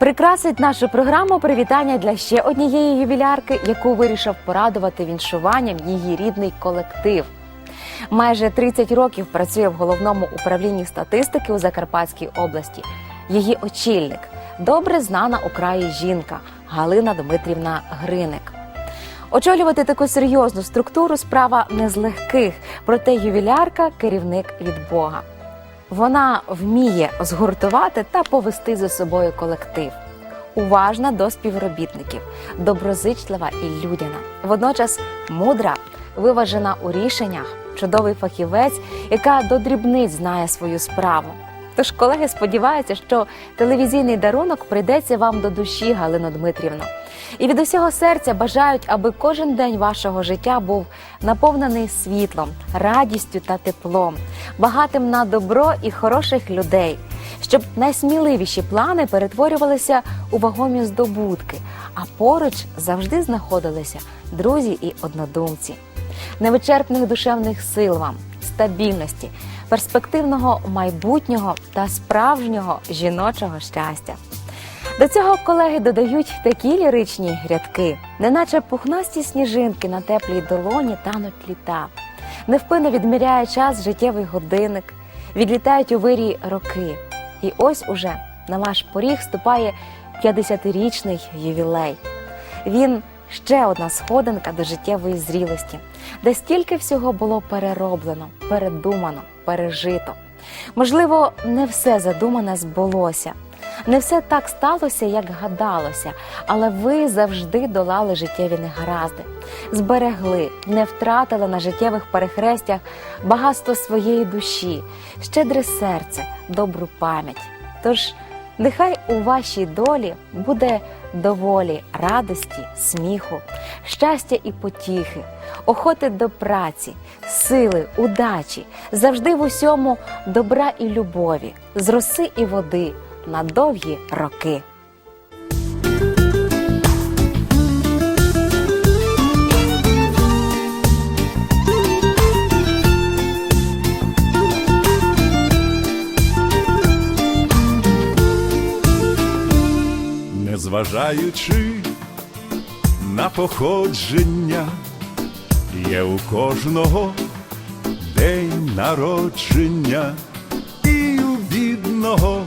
Прикрасить нашу програму привітання для ще однієї ювілярки, яку вирішив порадувати віншуванням її рідний колектив. Майже 30 років працює в головному управлінні статистики у Закарпатській області. Її очільник добре знана у краї жінка Галина Дмитрівна Гриник. Очолювати таку серйозну структуру справа не з легких, проте ювілярка керівник від Бога. Вона вміє згуртувати та повести за собою колектив. Уважна до співробітників, доброзичлива і людяна. Водночас мудра, виважена у рішеннях, чудовий фахівець, яка до дрібниць знає свою справу. Тож колеги сподіваються, що телевізійний дарунок прийдеться вам до душі, Галино Дмитрівно. І від усього серця бажають, аби кожен день вашого життя був наповнений світлом, радістю та теплом, багатим на добро і хороших людей, щоб найсміливіші плани перетворювалися у вагомі здобутки, а поруч завжди знаходилися друзі і однодумці. Невичерпних душевних сил вам, стабільності, перспективного майбутнього та справжнього жіночого щастя. До цього колеги додають такі ліричні рядки, неначе пухнасті сніжинки на теплій долоні тануть літа. Невпинно відміряє час життєвий годинник, відлітають у вирі роки. І ось уже на ваш поріг ступає 50-річний ювілей. Він ще одна сходинка до життєвої зрілості, де стільки всього було перероблено, передумано, пережито. Можливо, не все задумане збулося. Не все так сталося, як гадалося, але ви завжди долали життєві негаразди, зберегли, не втратили на життєвих перехрестях багатство своєї душі, щедре серце, добру пам'ять. Тож нехай у вашій долі буде доволі радості, сміху, щастя і потіхи, охоти до праці, сили, удачі, завжди в усьому добра і любові, з роси і води на довгі роки. Незважаючи на походження, є у кожного день народження, і у бідного,